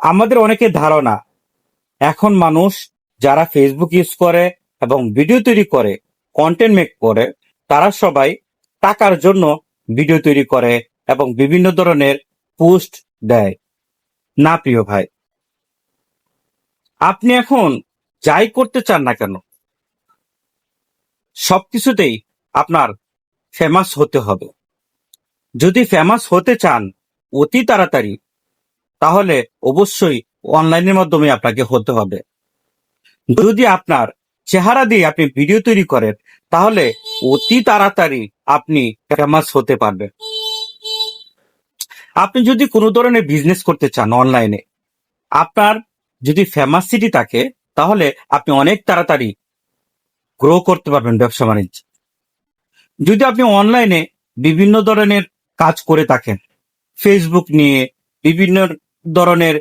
আমাদের অনেকের ধারণা, এখন মানুষ যারা ফেসবুক ইউজ করে এবং ভিডিও তৈরি করে কন্টেন্ট মেক করে, তারা সবাই টাকার জন্য ভিডিও তৈরি করে এবং বিভিন্ন ধরনের পোস্ট দেয়। না, প্রিয় ভাই, আপনি এখন যাই করতে চান না কেন, সবকিছুতেই আপনার ফেমাস হতে হবে। যদি ফেমাস হতে চান, অতি তাড়াতাড়ি তাহলে অবশ্যই অনলাইনের মাধ্যমে আপনাকে হতে হবে। যদি আপনার চেহারা দিয়ে আপনি ভিডিও তৈরি করেন, তাহলে অতি তাড়াতাড়ি আপনি ফেমাস হতে পারবেন। আপনি যদি কোনো ধরনের বিজনেস করতে চান অনলাইনে, আপনার যদি ফেমাস সিটি থাকে, তাহলে আপনি অনেক তাড়াতাড়ি গ্রো করতে পারবেন ব্যবসা বাণিজ্য। যদি আপনি অনলাইনে বিভিন্ন ধরনের কাজ করে থাকেন ফেসবুক নিয়ে বিভিন্ন ধরনের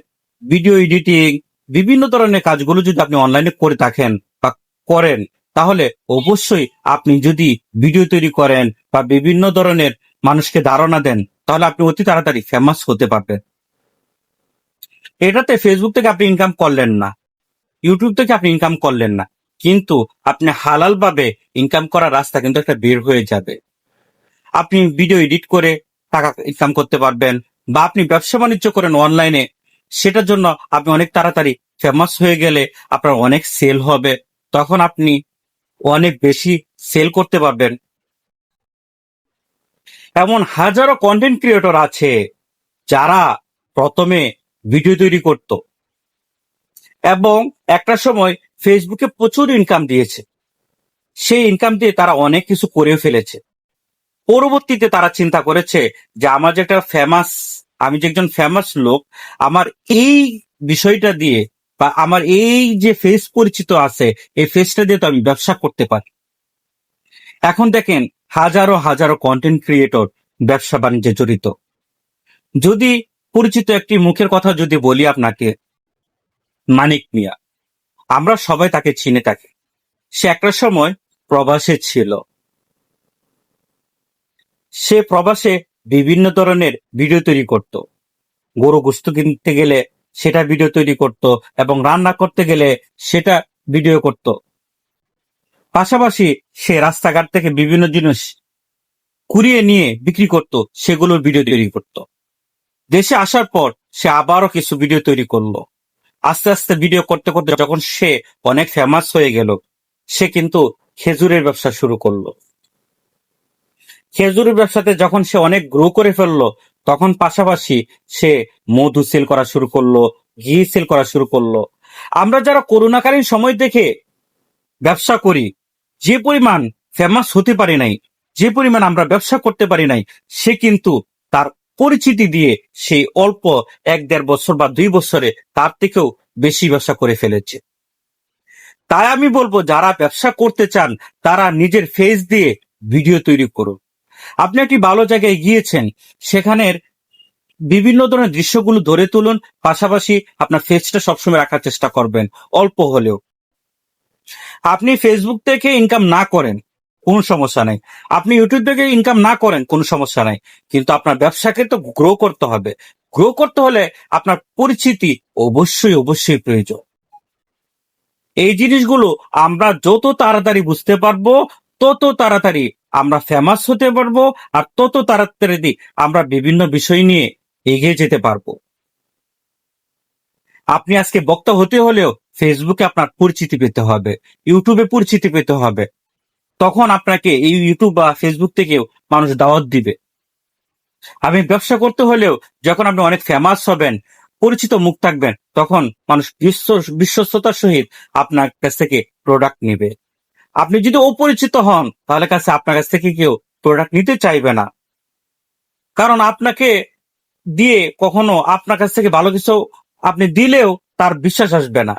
ভিডিও এডিটিং বিভিন্ন ধরনের কাজগুলো যদি আপনি অনলাইনে করে থাকেন বা করেন, তাহলে অবশ্যই আপনি যদি ভিডিও তৈরি করেন বা বিভিন্ন ধরনের মানুষকে ধারণা দেন, তাহলে আপনি অতি তাড়াতাড়ি ফেমাস হতে পারবেন। এটাতে ফেসবুক থেকে আপনি ইনকাম করলেন না ইউটিউব থেকে আপনি ইনকাম করলেন না, কিন্তু আপনি হালাল ভাবে ইনকাম করার রাস্তা কিন্তু একটা বের হয়ে যাবে। আপনি ভিডিও এডিট করে টাকা ইনকাম করতে পারবেন বা আপনি ব্যবসা বাণিজ্য করেন অনলাইনে সেটার জন্য আপনি অনেক তাড়াতাড়ি ফেমাস হয়ে গেলে আপনার অনেক সেল হবে। তখন আপনি অনেক বেশি সেল করতে পারবেন। এমন হাজারো কন্টেন্ট ক্রিয়েটর আছে, যারা প্রথমে ভিডিও তৈরি করত। এবং একটা সময় ফেসবুকে প্রচুর ইনকাম দিয়েছে। সেই ইনকাম দিয়ে তারা অনেক কিছু করে ফেলেছে। পরবর্তীতে তারা চিন্তা করেছে যে আমার যে একটা ফেমাস আমি যে একজন ফেমাস লোক, আমার এই বিষয়টা দিয়ে বা আমার এই যে ফেস পরিচিত আছে, এই ফেসটা দিয়ে তো আমি ব্যবসা করতে পারি। এখন দেখেন, হাজারো হাজারো কন্টেন্ট ক্রিয়েটর ব্যবসা বাণিজ্যে জড়িত। যদি পরিচিত একটি মুখের কথা যদি বলি আপনাকে, মানিক মিয়া, আমরা সবাই তাকে চিনে থাকি। সে একটা সময় প্রবাসে ছিল। সে প্রবাসে বিভিন্ন ধরনের ভিডিও তৈরি করত। গরু গোস্ত কিনতে গেলে সেটা ভিডিও তৈরি করত এবং রান্না করতে গেলে সেটা ভিডিও করত। পাশাপাশি সে রাস্তাঘাট থেকে বিভিন্ন জিনিস কুড়িয়ে নিয়ে বিক্রি করত, সেগুলোর ভিডিও তৈরি করত। দেশে আসার পর সে আবারও কিছু ভিডিও তৈরি করল। আস্তে আস্তে ভিডিও করতে করতে যখন সে অনেক ফেমাস হয়ে গেল, সে কিন্তু খেজুরের ব্যবসা শুরু করল। খেজুরের ব্যবসাতে যখন সে অনেক গ্রো করে ফেলল, তখন পাশাপাশি সে মধু সেল করা শুরু করল, ঘি সেল করা শুরু করল। আমরা যারা করোনাকালীন সময় দেখে ব্যবসা করি, যে পরিমাণ ফেমাস হতে পারি নাই, যে পরিমাণ আমরা ব্যবসা করতে পারি নাই, সে কিন্তু তার পরিচিতি দিয়ে সেই অল্প এক দেড় বছর বা দুই বছরে তার থেকেও বেশি ব্যবসা করে ফেলেছে। তাই আমি বলব, যারা ব্যবসা করতে চান, তারা নিজের ফেস দিয়ে ভিডিও তৈরি করুন। আপনি একটি ভালো জায়গায় গিয়েছেন, সেখানের বিভিন্ন ধরনের দৃশ্যগুলো ধরে তুলুন, পাশাপাশি আপনার ফেসটা সবসময় রাখার চেষ্টা করবেন, অল্প হলেও। আপনি ফেসবুক থেকে ইনকাম না করেন, কোনো সমস্যা নাই। আপনি ইউটিউব থেকে ইনকাম না করেন, কোনো সমস্যা নাই। কিন্তু আপনার ব্যবসাকে তো গ্রো করতে হবে। গ্রো করতে হলে আপনার পরিচিতি অবশ্যই অবশ্যই প্রয়োজন। এই জিনিসগুলো আমরা যত তাড়াতাড়ি বুঝতে পারব, তত তাড়াতাড়ি আমরা ফেমাস হতে পারব আর তত তাড়াতাড়ি আমরা বিভিন্ন বিষয় নিয়ে এগিয়ে যেতে পারব। আপনি আজকে বক্তা হতে হলেও ফেসবুকে আপনার পরিচিতি পেতে হবে ইউটিউবে পরিচিতি পেতে হবে। তখন আপনাকে এই ইউটিউব বা ফেসবুক থেকেও মানুষ দাওয়াত দিবে। আপনি ব্যবসা করতে হলেও যখন আপনি অনেক ফেমাস হবেন, পরিচিত মুখ থাকবেন, তখন মানুষ বিশ্ব, বিশ্বস্ততার সহিত আপনার কাছ থেকে প্রোডাক্ট নেবে। আপনি যদি অপরিচিত হন, তাহলে কাছে আপনার কাছ থেকে কেউ প্রোডাক্ট নিতে চাইবে না। কারণ আপনাকে দিয়ে কখনো আপনার কাছ থেকে ভালো কিছু আপনি দিলেও তার বিশ্বাস আসবে না।